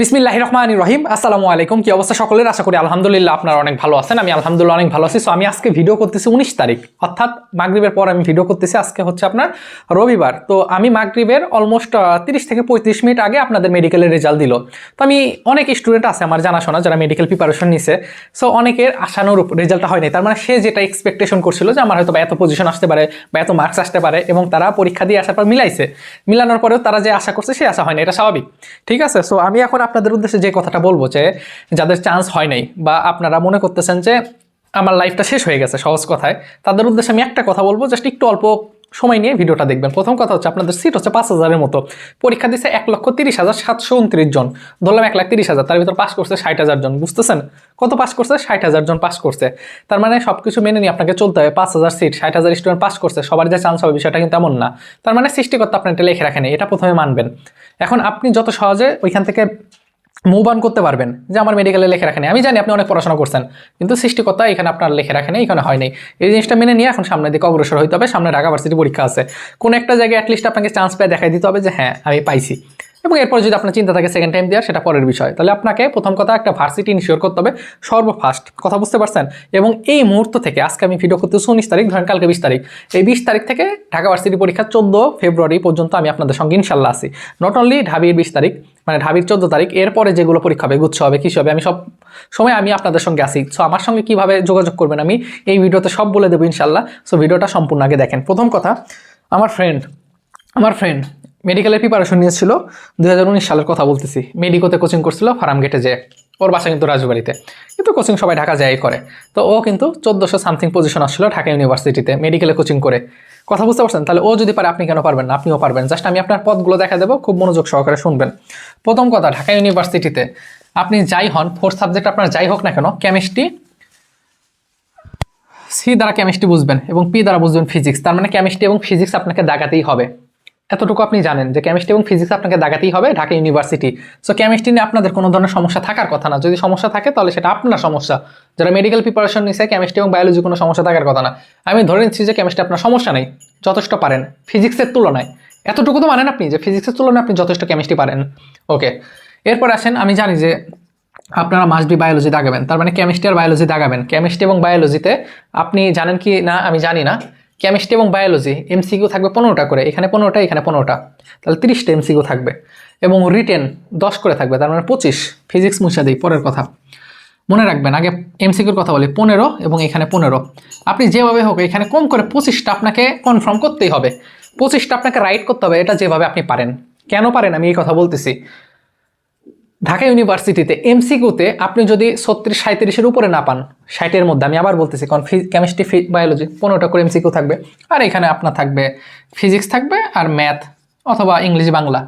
বিসমিল্লাহ রহমান রহিম আসসালামু আলাইকুম। কি অবস্থা সকলের? আশা করি আলহামদুলিল্লাহ আপনারা অনেক ভালো আছেন। আমি আলহামদুলিল্লাহ অনেক ভালো আছি। সো আমি আজকে ভিডিও করতেছি উনিশ তারিখ। অর্থাৎ মাগরিবের পর আমি ভিডিও করতেছি। আজকে হচ্ছে আপনার রবিবার। তো আমি মাগরিবের অলমোস্ট তিরিশ থেকে পঁয়ত্রিশ মিনিট আগে আপনাদের মেডিকেলের রেজাল্ট দিল। তো আমি অনেক স্টুডেন্ট আছে আমার জানাশোনা যারা মেডিকেল প্রিপারেশন নিছে। সো অনেকের আশানুরূপ রেজাল্টটা হয়নি। তার মানে সে যেটা এক্সপেকটেশন করছিল যে আমার হয়তো বা এত পজিশন আসতে পারে বা এত মার্কস আসতে পারে এবং তারা পরীক্ষা দিয়ে আসার পর মিলাইছে। মিলানোর পরেও তারা যে আশা করছে সে আশা হয়নি। এটা স্বাভাবিক। ঠিক আছে? সো আমি এখন আপনাদের উদ্দেশ্যে যে কথাটা বলব যে যাদের চান্স হয় নাই বা আপনারা মনে করতেছেন যে আমার লাইফটা শেষ হয়ে গেছে সহজ কথায়, তাদের উদ্দেশ্যে আমি একটা কথা বলব জাস্ট একটু অল্প সময় নিয়ে ভিডিওটা দেখবেন। প্রথম কথা হচ্ছে আপনাদের সিট হচ্ছে পাঁচ হাজারের মতো। পরীক্ষা দিচ্ছে এক লক্ষ তিরিশ হাজার সাতশো উনত্রিশ জন। ধরলাম এক লাখ তিরিশ হাজার, তার ভিতর পাস করছে ষাট হাজার জন, বুঝতেছেন? কত পাস করছে? ষাট হাজার জন পাস করছে। তার মানে সব কিছু মেনে নিয়ে আপনাকে চলতে হবে। পাঁচ হাজার সিট ষাট হাজার স্টুডেন্ট পাস করছে সবার যে চান্স হবে বিষয়টা কিন্তু এমন না। তার মানে সৃষ্টিকর্তা আপনার এটা লেখে রাখেনি, এটা প্রথমে মানবেন। এখন আপনি যত সহজে ওইখান থেকে মুভ অন করতে পারবেন। যে আমার মেডিকেলে লেখে রাখেনি। আমি জানি আপনি অনেক পড়াশোনা করছেন, কিন্তু সৃষ্টিকর্তা এখানে আপনার লেখে রাখেনি, এখানে হয়নি। এই জিনিসটা মেনে নিয়ে এখন সামনের দিকে অগ্রসর হইতে হবে। সামনে ঢাকা ভার্সিটি পরীক্ষা আছে। কোনো একটা জায়গায় অ্যাটলিস্ট আপনাকে চান্স পেয়ে দেখাই দিতে হবে যে হ্যাঁ আমি পাইছি। এবং এরপর যদি আপনার চিন্তা থাকে সেকেন্ড টাইম দেওয়ার, সেটা পরের বিষয়। তাহলে আপনাকে প্রথম কথা একটা ভার্সিটি ইনশিওর করতে হবে, সর্বফার্স্ট কথা বুঝতে পারছেন? এবং এই মুহূর্ত থেকে, আজকে আমি ভিডিও করতেছি উনিশ তারিখ, ধরেন কালকে বিশ তারিখ। এই বিশ তারিখ থেকে ঢাকা ভার্সিটি পরীক্ষা চোদ্দ ফেব্রুয়ারি পর্যন্ত আমি আপনাদের সঙ্গে ইনশাল্লাহ আছি। নট অনলি ঢাবির বিশ তারিখ মানে ঢাবির চোদ্দ তারিখ, এরপরে যেগুলো পরীক্ষা হবে, গুচ্ছ হবে কিছু হবে, আমি সব সময় আমি আপনাদের সঙ্গে আসি সো আমার সঙ্গে কীভাবে যোগাযোগ করবেন আমি, এই ভিডিওতে সব বলে দেবো ইনশাল্লাহ। সো ভিডিওটা সম্পূর্ণ আগে দেখেন। প্রথম কথা, আমার ফ্রেন্ড আমার ফ্রেন্ড মেডিকেলের প্রিপারেশন নিয়েছিল। দুই হাজার উনিশ সালের কথা বলতেছি। মেডিকোতে কোচিং করছিল ফার্ম গেটে যে ওর বাসা কিন্তু রাজবাড়িতে। কিন্তু কোচিং সবাই ঢাকা যাই করে। তো ও কিন্তু চোদ্দোশো সামথিং পজিশন আসছিল ঢাকা ইউনিভার্সিটিতে মেডিকেলে কোচিং করে। কথা বুঝতে পারছেন? তাহলে ও যদি পারে, আপনি কেন পারবেন না? আপনিও পারবেন। জাস্ট আমি আপনার পদগুলো দেখা দেবো, খুব মনোযোগ সহকারে শুনবেন। প্রথম কথা, ঢাকা ইউনিভার্সিটিতে আপনি যাই হন ফোর্থ সাবজেক্ট আপনার যাই হোক না কেন কেমিস্ট্রি সি দ্বারা কেমিস্ট্রি বুঝবেন এবং পি দ্বারা বুঝবেন ফিজিক্স তার মানে কেমিস্ট্রি এবং ফিজিক্স আপনাকে দাগাতেই হবে। এতটুকু আপনি জানেন যে কেমিস্ট্রি এবং ফিজিক্স আপনাকে দাগাতেই হবে ঢাকা ইউনিভার্সিটি সো কেমিস্ট্রি নিয়ে আপনাদের কোনো ধরনের সমস্যা থাকার কথা না। যদি সমস্যা থাকে, তাহলে সেটা আপনার সমস্যা। যারা মেডিকেল প্রিপারেশন নিছে কেমিস্ট্রি এবং বায়োলজি কোনো সমস্যা থাকার কথা না। আমি ধরে নিচ্ছি যে কেমিস্ট্রি আপনার সমস্যা নেই, যথেষ্ট পারেন। ফিজিক্সের তুলনায়। এতটুকু তো মানেন আপনি যে ফিজিক্সের তুলনায় আপনি যথেষ্ট কেমিস্ট্রি পারেন। ওকে এরপর আসেন, আমি জানি যে আপনারা মাস্ট বি বায়োলজি দাগাবেন তার মানে কেমিস্ট্রি আর বায়োলজি দাগাবেন কেমিস্ট্রি এবং বায়োলজিতে আপনি জানেন কি না, আমি জানি না। কেমিস্ট্রি এবং বায়োলজি এমসিকিউ থাকবে পনেরোটা করে। এখানে পনেরোটা এখানে পনেরোটা। তাহলে তিরিশটা এমসিকিউ থাকবে। এবং রিটেন দশ করে থাকবে, তার মানে পঁচিশ। ফিজিক্স মুছা দিই, পরের কথা। মনে রাখবেন, আগে এমসিকিউর কথা বলি, পনেরো এবং এখানে পনেরো। আপনি যেভাবে হোক, এখানে কম করে পঁচিশটা আপনাকে কনফার্ম করতেই হবে। পঁচিশটা আপনাকে রাইট করতে হবে, এটা যেভাবে আপনি পারেন। কেন পারেন, আমি এই কথা বলতেছি। ঢাকা ইউনিভার্সিটিতে এমসিকিউতে আপনি যদি ছত্রিশ সাঁত্রিশের উপরে না পান, ষাটের মধ্যে, আমি আবার বলতেছি, কারণ কেমিস্ট্রি ফি বায়োলজি পনেরোটা করে এমসিকিউ থাকবে। আর এখানে আপনার থাকবে ফিজিক্স থাকবে আর ম্যাথ অথবা ইংলিশ, বাংলা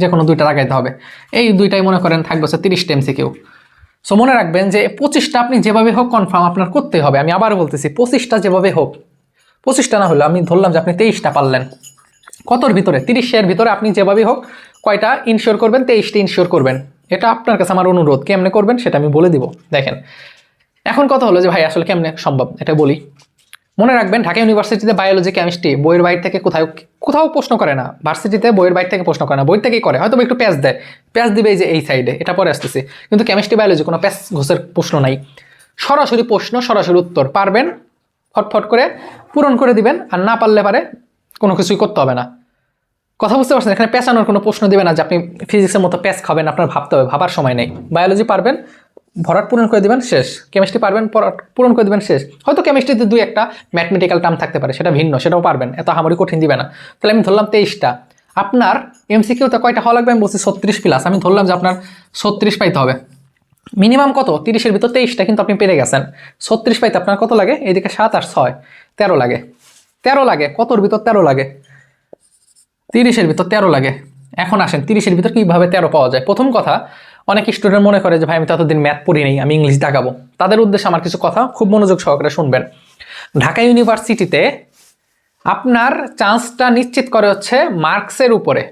যে কোনো দুইটা লাগাইতে হবে। এই দুইটাই মনে করেন থাকবে হচ্ছে তিরিশটা এমসিকিউ সো মনে রাখবেন যে পঁচিশটা আপনি যেভাবে হোক কনফার্ম আপনার করতে হবে। আমি আবার বলতেছি, পঁচিশটা যেভাবে হোক, পঁচিশটা না হলো আমি ধরলাম যে আপনি তেইশটা পারলেন। কতর ভিতরে? তিরিশের ভিতরে আপনি যেভাবেই হোক কয়টা ইনশিওর করবেন? তেইশটি ইনশিওর করবেন। এটা আপনার কাছে আমার অনুরোধ, কেমনে করবেন সেটা আমি বলে দিব। দেখেন, এখন কথা হলো যে ভাই, আসলে কেমনে সম্ভব? এটা বলি। মনে রাখবেন, ঢাকা ইউনিভার্সিটিতে বায়োলজি কেমিস্ট্রি বইয়ের বাইর থেকে কোথাও কোথাও প্রশ্ন করে না। ভার্সিটিতে বইয়ের বাইর থেকে প্রশ্ন করে না। বই থেকেই করে। হয়তো একটু প্যাচ দেয়। প্যাচ দিবে যে এই সাইডে এটা পরে আসতেছে। কিন্তু কেমিস্ট্রি বায়োলজি কোনো প্যাচ ঘোষের প্রশ্ন নাই। সরাসরি প্রশ্ন, সরাসরি উত্তর পারবেন, ফটফট করে পূরণ করে দিবেন। আর না পারলে পারে কোনো কিছুই করতে হবে না। কথা বুঝতে পারছেন? এখানে পেঁচানোর কোনো প্রশ্ন দিবে না যে আপনি ফিজিক্সের মতো প্যাচ খাবেন, আপনার ভাবতে হবে, ভাবার সময় নেই। বায়োলজি পারবেন, ভরাট পূরণ করে দিবেন, শেষ। কেমিস্ট্রি পারবেন পূরণ করে দিবেন, শেষ। হয়তো কেমিস্ট্রিতে দুই একটা ম্যাথমেটিক্যাল টার্ম থাকতে পারে, সেটা ভিন্ন, সেটাও পারবেন। এত হামারি কঠিন দিবে না। তাহলে আমি ধরলাম তেইশটা। আপনার এমসিকিউতে কয়টা হওয়া লাগবে? আমি বলছি ছত্রিশ প্লাস আমি ধরলাম যে আপনার ছত্রিশ পাইতে হবে। মিনিমাম কত? তিরিশের ভিতর তেইশটা, কিন্তু আপনি পেরে গেছেন। ছত্রিশ পাইতে আপনার কত লাগে? এদিকে সাত আর ছয়। তেরো লাগে। তেরো লাগে। কতর ভিতর তেরো লাগে? তিরিশের ভিতর তেরো লাগে। এখন আসেন, তিরিশের ভিতর কীভাবে তেরো পাওয়া যায়? প্রথম কথা, অনেক স্টুডেন্ট মনে করে যে, ভাই, আমি ততদিন ম্যাথ পড়ি নেই, আমি ইংলিশ দেখাবো। তাদের উদ্দেশ্যে আমার কিছু কথা খুব মনোযোগ সহকারে শুনবেন। ঢাকা ইউনিভার্সিটিতে আপনার চান্সটা নিশ্চিত করে হচ্ছে মার্কসের উপরে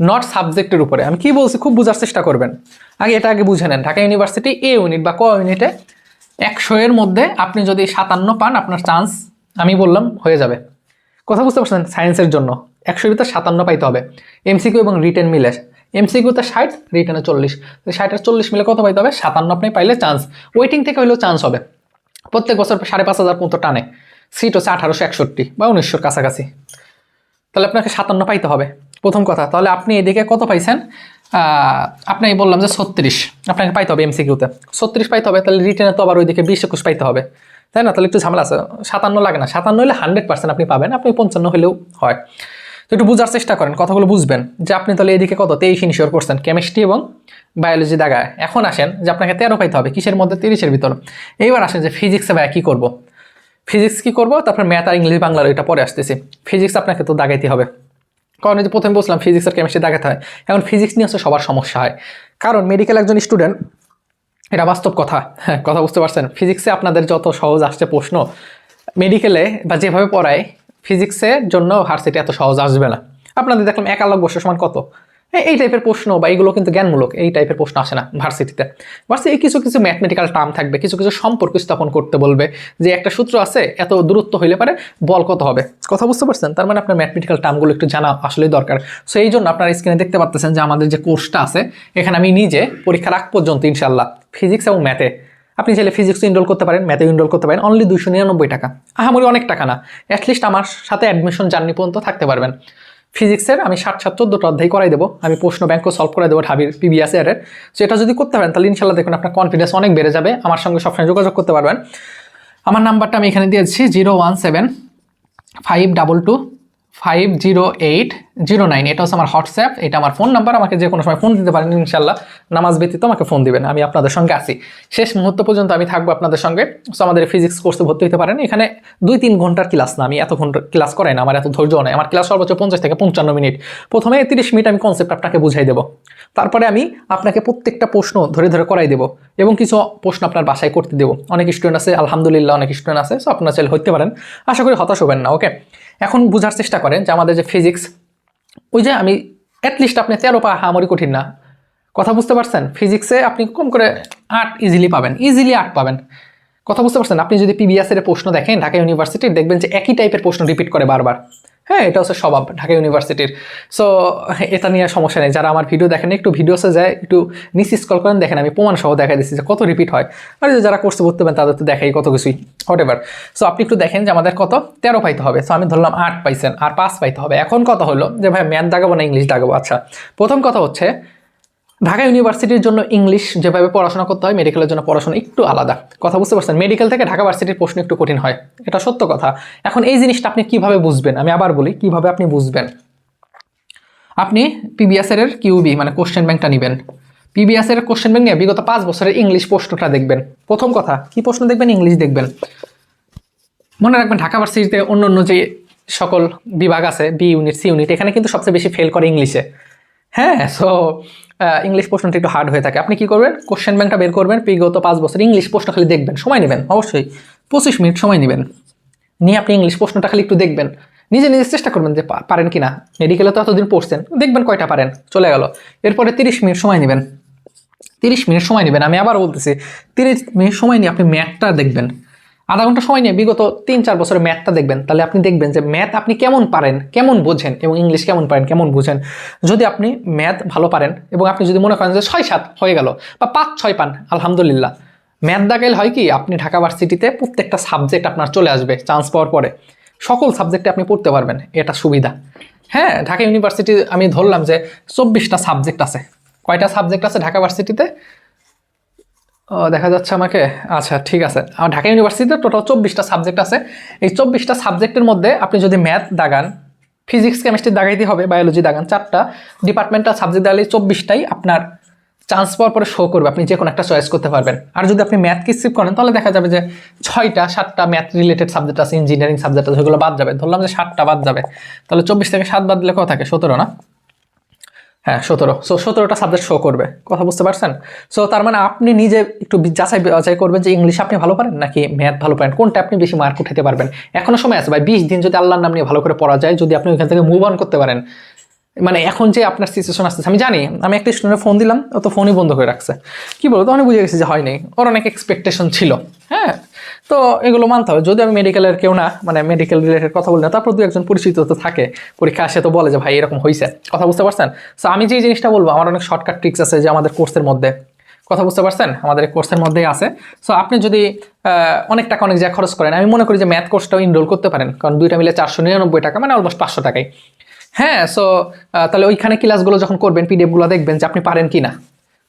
নট সাবজেক্টের উপরে। আমি কি বলছি, খুব বোঝার চেষ্টা করবেন। আগে এটা আগে বুঝে নেন। ঢাকা ইউনিভার্সিটি এ ইউনিট বা ক ইউনিটে একশো এর মধ্যে আপনি যদি সাতান্ন পান, আপনার চান্স আমি বললাম, হয়ে যাবে। কথা বুঝতে পারছেন? সায়েন্সের জন্য। একশোর ভিতর সাতান্ন পাইতে হবে। এমসিকিউ এবং রিটেন মিলে এমসিকিউতে ষাট রিটার্নে চল্লিশ। ষাট আর চল্লিশ মিলে কত পাইতে হবে? সাতান্ন আপনি পাইলে চান্স ওয়েটিং থেকে হলেও চান্স হবে। প্রত্যেক বছর সাড়ে পাঁচ হাজার মতো টানে। সিট হচ্ছে আঠারোশো একষট্টি বা উনিশশোর কাছাকাছি। তাহলে আপনাকে সাতান্ন পাইতে হবে। প্রথম কথা, তাহলে আপনি এদিকে কত পাইছেন? আপনি বললাম যে ছত্রিশ। আপনাকে পাইতে হবে এমসিকিউতে ছত্রিশ পাইতে হবে, তাহলে রিটেনে তো আবার ওইদিকে বিশ, একুশ পাইতে হবে। তাই না? তাহলে একটু ঝামেলা আছে। সাতান্ন লাগে না। সাতান্ন হলে হান্ড্রেড পার্সেন্ট আপনি পাবেন। আপনি পঞ্চান্ন হলেও হয়। তো একটু বোঝার চেষ্টা করেন, কথাগুলো বুঝবেন। যে আপনি তাহলে এদিকে কত? তেইশ ইনশিওর করছেন কেমিস্ট্রি এবং বায়োলজি দাগায়। এখন আসেন যে আপনাকে তেরো পাইতে হবে, কিসের মধ্যে? তিরিশের ভিতর। এইবার আসেন যে ফিজিক্সে ভাইয়া কী করব? ফিজিক্স কী করব? তারপর ম্যাথ আর ইংলিশ বাংলার এটা পরে আসতেছি। ফিজিক্স আপনাকে তো দাগাইতে হবে। কারণ যে প্রথমে বলছিলাম ফিজিক্স আর কেমিস্ট্রি দাগাতে হয়। এখন ফিজিক্স নিয়ে হচ্ছে সবার সমস্যা হয়। কারণ মেডিকেল একজন স্টুডেন্ট এটা বাস্তব কথা। হ্যাঁ কথা বুঝতে পারছেন? ফিজিক্সে আপনাদের যত সহজ আসছে প্রশ্ন মেডিকেলে বা যেভাবে পড়ায় ফিজিক্সের জন্য ভার্সিটি এত সহজ আসবে না। আপনাদের দেখলাম এক আলোক বর্ষ সমান কত? এই- এই টাইপের প্রশ্ন বা এগুলো কিন্তু জ্ঞানমূলক, এই টাইপের প্রশ্ন আসে না ভার্সিটিতে ভার্সিটি কিছু কিছু ম্যাথমেটিক্যাল টার্ম থাকবে, কিছু কিছু সম্পর্ক স্থাপন করতে বলবে, যে একটা সূত্র আছে, এত দূরত্ব হইলে পারে বল কত হবে? কথা বুঝতে পারছেন? তার মানে আপনার ম্যাথমেটিক্যাল টার্মগুলো একটু জানা আসলেই দরকার। সো এই জন্য আপনার স্ক্রিনে দেখতে পাচ্ছেন যে আমাদের যে কোর্সটা আছে, এখানে আমি নিজে পরীক্ষার আগ পর্যন্ত ইনশাল্লাহ ফিজিক্স এবং ম্যাথে আপনি চাইলে ফিজিক্স ইনরোল করতে পারেন ম্যাথে ইনরোল করতে পারেন অনলি দুইশো নিরানব্বই টাকা। আহামরি অনেক টাকা না অ্যাটলিস্ট আমার সাথে অ্যাডমিশন জার্নি পর্যন্ত থাকতে পারবেন। ফিজিক্সের আমি ষাট সাত চোদ্দোটা অধ্যায় করাই দেবো, আমি প্রশ্ন ব্যাংকও সলভ করে দেবো ঢাবির পিবিএস এর। সো এটা যদি করতে পারেন, তাহলে ইনশাল্লাহ দেখুন আপনার কনফিডেন্স অনেক বেড়ে যাবে, আমার সঙ্গে সবসময় যোগাযোগ করতে পারবেন। আমার নাম্বারটা আমি এখানে দিয়েছি zero one seven five double two five zero eight zero nine এটা হচ্ছে আমার হোয়াটসঅ্যাপ, এটা আমার ফোন নাম্বার, আমাকে যে কোনো সময় ফোন দিতে পারেন ইনশাল্লাহ নামাজ ব্যতীত আমাকে ফোন দিবেন, আমি আপনাদের সঙ্গে আছি। শেষ মুহূর্ত পর্যন্ত আমি থাকব আপনাদের সঙ্গে। সো আমাদের ফিজিক্স কোর্সে ভর্তি হতে পারেন। এখানে দুই তিন ঘণ্টার ক্লাস না, আমি এত ঘণ্টা ক্লাস করাই না, আমার এত ধৈর্য নেই। আমার ক্লাস সর্বোচ্চ পঞ্চাশ থেকে পঞ্চান্ন মিনিট। প্রথমে তিরিশ মিনিট আমি কনসেপ্ট আপনাকে বুঝাই দেবো। তারপরে আমি আপনাকে প্রত্যেকটা প্রশ্ন ধরে ধরে করাই দেবো এবং কিছু প্রশ্ন আপনার বাসায় করতে দেবো। অনেক স্টুডেন্ট আছে, আলহামদুলিল্লাহ অনেক স্টুডেন্ট আছে সো আপনার চাইলে হতে পারেন। আশা করি হতাশ হবেন না ওকে এখন বোঝার চেষ্টা করেন যে আমাদের যে ফিজিক্স ওই যে আমি অ্যাটলিস্ট আপনি তেরো পা হামরি কঠিন না। কথা বুঝতে পারছেন? ফিজিক্সে আপনি কম করে আট ইজিলি পাবেন ইজিলি আট পাবেন। কথা বুঝতে পারছেন? আপনি যদি পিবিএসের প্রশ্ন দেখেন, ঢাকা ইউনিভার্সিটির দেখবেন যে একই টাইপের প্রশ্ন রিপিট করে বারবার। হ্যাঁ এটা হচ্ছে স্বভাব ঢাকা ইউনিভার্সিটির। সো এটা নিয়ে সমস্যা নেই। যারা আমার ভিডিও দেখেন একটু ভিডিওসে যায়, একটু নিচ স্কল করেন, দেখেন আমি প্রমাণ সহ দেখা দিচ্ছি যে কত রিপিট হয়। আর যারা কোর্সে পড়তে পারেন তাদের তো দেখাই কত কিছুই হোয়াট এভার সো আপনি একটু দেখেন যে আমাদের কত? তেরো পাইতে হবে। সো আমি ধরলাম আট পাইছেন, আর পাঁচ পাইতে হবে। এখন কথা হলো যে, ভাই ম্যাথ দাগাবো না ইংলিশ দাগাবো আচ্ছা প্রথম কথা হচ্ছে ঢাকা ইউনিভার্সিটির জন্য ইংলিশ যেভাবে পড়াশোনা করতে হয় মেডিকেলের জন্য পড়াশোনা একটু আলাদা। কথা বুঝতে পারছেন? মেডিকেল থেকে ঢাকা ভার্সিটির প্রশ্ন একটু কঠিন হয়। এটা সত্য কথা। এখন এই জিনিসটা আপনি কীভাবে বুঝবেন? আমি আবার বলি, কীভাবে আপনি বুঝবেন? আপনি পিবিএস এর কিউবি মানে কোশ্চেন ব্যাংকটা নেবেন। পিবিএস এর কোশ্চেন ব্যাংক নিয়ে বিগত পাঁচ বছরের ইংলিশ প্রশ্নটা দেখবেন। প্রথম কথা, কি প্রশ্ন দেখবেন? ইংলিশ দেখবেন। মনে রাখবেন, ঢাকা ভার্সিটিতে অন্য অন্য যে সকল বিভাগ আছে বি ইউনিট সি ইউনিট এখানে কিন্তু সবচেয়ে বেশি ফেল করে ইংলিশে হ্যাঁ সো ইংলিশ প্রশ্নটা একটু হার্ড হয়ে থাকে। আপনি কি করবেন? কোশ্চেন ব্যাংকটা বের করবেন। বিগত পাঁচ বছর ইংলিশ প্রশ্ন খালি দেখবেন। সময় নেবেন, অবশ্যই। পঁচিশ মিনিট সময় নেবেন। নিয়ে আপনি ইংলিশ প্রশ্নটা খালি একটু দেখবেন। নিজে নিজে চেষ্টা করবেন যে পারেন কিনা মেডিকেলে তো এতদিন পড়ছেন। দেখবেন কয়টা পারেন। চলে গেল। এরপরে তিরিশ মিনিট সময় নেবেন। তিরিশ মিনিট সময় নেবেন। আমি আবার বলতেছি, তিরিশ মিনিট সময় নিয়ে আপনি ম্যাথটা দেখবেন। আধা ঘণ্টা সময় নিয়ে বিগত তিন, চার বছরের ম্যাথটা দেখবেন, তাহলে আপনি দেখবেন যে ম্যাথ আপনি কেমন পারেন, কেমন বোঝেন এবং ইংলিশ কেমন পারেন, কেমন বুঝেন। যদি আপনি ম্যাথ ভালো পারেন এবং আপনি যদি মনে করেন যে ছয়, সাত হয়ে গেল বা পাঁচ, ছয় পান, আলহামদুলিল্লাহ। ম্যাথ দাগাইল হয় কি, আপনি ঢাকা ভার্সিটিতে প্রত্যেকটা সাবজেক্ট আপনার চলে আসবে, চান্স পাওয়ার পরে। সকল সাবজেক্টে আপনি পড়তে পারবেন, এটা সুবিধা। হ্যাঁ ঢাকা ইউনিভার্সিটি আমি ধরলাম যে চব্বিশটা সাবজেক্ট আছে। কয়টা সাবজেক্ট আছে ঢাকা ভার্সিটিতে? দেখা যাচ্ছে আমাকে। আচ্ছা ঠিক আছে। আমার ঢাকা ইউনিভার্সিটিতে টোটাল চব্বিশটা সাবজেক্ট আছে। এই চব্বিশটা সাবজেক্টের মধ্যে আপনি যদি ম্যাথ দাগান ফিজিক্স কেমিস্ট্রি দাগাইতে হবে বায়োলজি দাগান, চারটা ডিপার্টমেন্টাল সাবজেক্ট দাগালে চব্বিশটাই আপনার চান্স পাওয়ার পরে শো করবে। আপনি যে কোনো একটা চয়েস করতে পারবেন। আর যদি আপনি ম্যাথকে স্কিপ করেন, তাহলে দেখা যাবে যে ছয়টা, সাতটা ম্যাথ রিলেটেড সাবজেক্ট আছে ইঞ্জিনিয়ারিং সাবজেক্ট আছে সেগুলো বাদ যাবে। ধরলাম যে সাতটা বাদ যাবে। তাহলে চব্বিশ থেকে সাত বাদ দিলে কত থাকে? সতেরো না? হ্যাঁ সতেরো। সো সতেরোটা সাবজেক্ট শো করবে। কথা বুঝতে পারছেন? সো তার মানে আপনি নিজে একটু যাচাই বাছাই করবেন যে ইংলিশ আপনি ভালো পারেন নাকি ম্যাথ ভালো পারেন? কোনটা আপনি বেশি মার্ক উঠাতে পারবেন? এখনও সময় আছে ভাই। বিশ দিন যদি আল্লাহর নাম নিয়ে ভালো করে পড়া যায়, যদি আপনি ওইখান থেকে মুভ অন করতে পারেন। মানে এখন যে আপনার সিচুয়েশন আসতেছে, আমি জানি, আমি একটা স্টুডেন্টের ফোন দিলাম, ও তো ফোনই বন্ধ করে রাখছে। কি বলব? তো অনেক বুঝে গেছি যে হয়নি ওর অনেক এক্সপেকটেশন ছিল। হ্যাঁ? তো এগুলো মানতে হবে। যদি আমি মেডিকেলের কেউ না মানে মেডিকেল রিলেটেড কথা বলি না, তারপর দু একজন পরিচিত তো থাকে। পরীক্ষা আসে তো বলে যে, ভাই, এরকম হয়েছে কথা বুঝতে পারছেন? সো আমি যে জিনিসটা বলব, আমার অনেক শর্টকাট ট্রিক্স আছে যে, আমাদের কোর্সের মধ্যে। কথা বুঝতে পারছেন? আমাদের এই কোর্সের মধ্যেই আছে। সো আপনি যদি অনেক টাকা, অনেক জায়গায় খরচ করেন, আমি মনে করি যে ম্যাথ কোর্সটাও ইনরোল করতে পারেন। কারণ দুইটা মিলে চারশো নিরানব্বই টাকা মানে অলমোস্ট পাঁচশো টাকাই। হ্যাঁ সো তাহলে ওইখানে ক্লাসগুলো যখন করবেন পিডিএফগুলো দেখবেন যে, আপনি পারেন কি না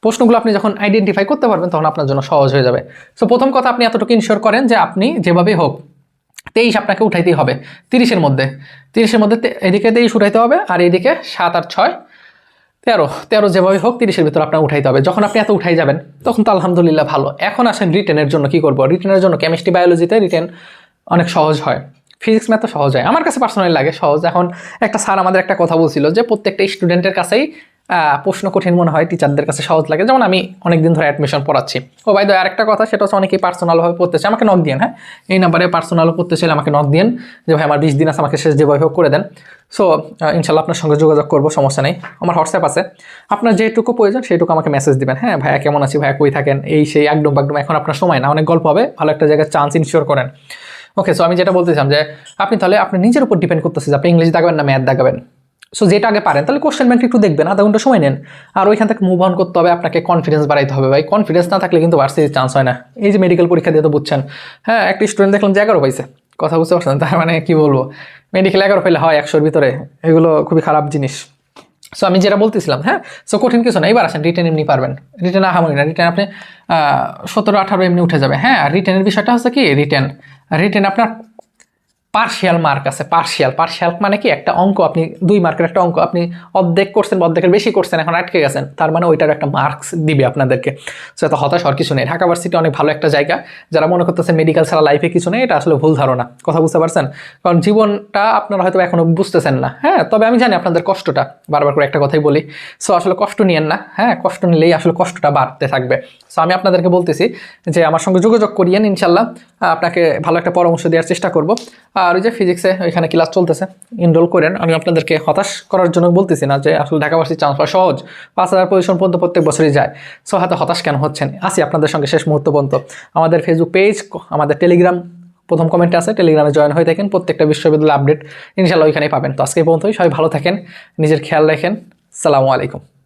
প্রশ্নগুলো আপনি যখন আইডেন্টিফাই করতে পারবেন, তখন আপনার জন্য সহজ হয়ে যাবে। সো প্রথম কথা আপনি এতটুকু ইনশিওর করেন যে আপনি যেভাবেই হোক, তেইশ আপনাকে উঠাইতেই হবে, তিরিশের মধ্যে। তিরিশের মধ্যে এদিকে তেইশ উঠাইতে হবে আর এদিকে সাত আর ছয়, তেরো। তেরো যেভাবে হোক, তিরিশের ভিতরে আপনার উঠাইতে হবে। যখন আপনি এত উঠাই যাবেন, তখন তো আলহামদুলিল্লাহ ভালো। এখন আসেন রিটেনের জন্য কি করব? রিটেনের জন্য কেমিস্ট্রি বায়োলজিতে রিটেন অনেক সহজ হয়। ফিজিক্স ম্যাথ তো সহজ হয়। আমার কাছে পার্সোনালি লাগে, সহজ। এখন একটা স্যার আমাদের একটা কথা বলছিল যে, প্রত্যেকটা স্টুডেন্টের কাছেই প্রশ্ন কঠিন মনে হয় টিচারদের কাছে সহজ লাগে। যেমন আমি অনেকদিন ধরে অ্যাডমিশন পড়াচ্ছি। ও ভাই আরেকটা কথা, সেটা হচ্ছে অনেকেই পার্সোনালভাবে পড়তেছে। আমাকে নক দিন হ্যাঁ? এই নাম্বারে পার্সোনাল পড়তে চাইলে আমাকে নক দিন যে, ভাই, আমার বিশ দিন আছে, আমাকে শেষ যেভাবে হোক করে দেন। সো ইনশাল্লাহ আপনার সঙ্গে যোগাযোগ করব, সমস্যা নেই। আমার হোয়াটসঅ্যাপ আছে। আপনার যেটুকু প্রয়োজন সেইটুকু আমাকে মেসেজ দিবেন। হ্যাঁ ভাইয়া কেমন আছি? ভাইয়া কই থাকেন? এই সেই একদম একদম এখন আপনার সময় না, অনেক গল্প হবে, ভালো একটা জায়গায় চান্স ইনশিওর করেন। ওকে সো আমি যেটা বলতেছিলাম যে, আপনি তাহলে, আপনি নিজের উপর ডিপেন্ড করতেছে যে, আপনি ইংলিশ দাগাবেন না ম্যাথ দাগাবেন। সো যেটা আগে পারেন, তাহলে কোশ্চেন ব্যাংক একটু দেখবেন, আধা ঘণ্টা সময় নেন। আর ওইখান থেকে মুভ অন করতে হবে, আপনাকে কনফিডেন্স বাড়াইতে হবে। ভাই কনফিডেন্স না থাকলে কিন্তু ভার্সিটির চান্স হয় না। এই যে মেডিকেল পরীক্ষা দিয়ে তো বুঝছেন। হ্যাঁ একটা স্টুডেন্ট দেখলাম যে এগারো পাইছে। কথা বুঝতে পারছেন? তার মানে কি বলব? মেডিকেল এগারো পেলে হয় একশোর ভিতরে। এগুলো খুবই খারাপ জিনিস। সো আমি যেটা বলতেছিলাম হ্যাঁ? সো কঠিন কিছু না। এবার আসেন রিটেন এমনি পারবেন। রিটেন আহামরি না। রিটেন আপনি সতেরো আঠারো এমনি উঠে যাবে। হ্যাঁ আর রিটেনের বিষয়টা হচ্ছে কি? রিটেন রিটেন আপনার পার্শিয়াল মার্ক আছে পার্শিয়াল পার্শিয়াল মানে কি? একটা অঙ্ক আপনি, দুই মার্কের একটা অঙ্ক। আপনি অর্ধেক করছেন অর্ধেকের বেশি করছেন, এখন আটকে গেছেন, তার মানে ওইটার একটা মার্কস দিবে আপনাদেরকে। সো এত হতাশ আর কিছু নেই। ঢাকা ভার্সিটি অনেক ভালো একটা জায়গা। যারা মনে করতেছে মেডিকেল ছাড়া লাইফে কিছু নেই, এটা আসলে ভুল ধারণা। কথা বুঝতে পারছেন? কারণ জীবনটা আপনারা হয়তো এখনও বুঝতেছেন না। হ্যাঁ তবে আমি জানি আপনাদের কষ্টটা। বারবার করে একটা কথাই বলি। সো আসলে কষ্ট নিয়েন না। হ্যাঁ কষ্ট নিলেই আসলে কষ্টটা বাড়তে থাকবে। সো আমি আপনাদেরকে বলতেছি যে, আমার সঙ্গে যোগাযোগ করিয়েন, ইনশাল্লাহ। আপনাকে ভালো একটা পরামর্শ দেওয়ার চেষ্টা করব। আর ওই যে ফিজিক্সে ওইখানে ক্লাস চলতেছে। এনরোল করেন। আমি আপনাদেরকে হতাশ করার জন্য বলতেছি না যে আসলে ঢাকা ভার্সিটি চান্স পাওয়া সহজ। পাঁচ হাজার পজিশন পর্যন্ত প্রত্যেক বছরই যায়। সো হাতে হতাশ কেন হচ্ছেন? আসি আপনাদের সঙ্গে শেষ মুহূর্ত পর্যন্ত। আমাদের ফেসবুক পেজ আমাদের টেলিগ্রাম প্রথম কমেন্টে আছে। টেলিগ্রামে জয়েন হয়ে থাকেন। প্রত্যেকটা বিশ্ববিদ্যালয় আপডেট ইনশাল্লাহ ওইখানেই পাবেন। তো আজকে পর্যন্তই। সবাই ভালো থাকেন। নিজের খেয়াল রাখেন। সালামু আলাইকুম।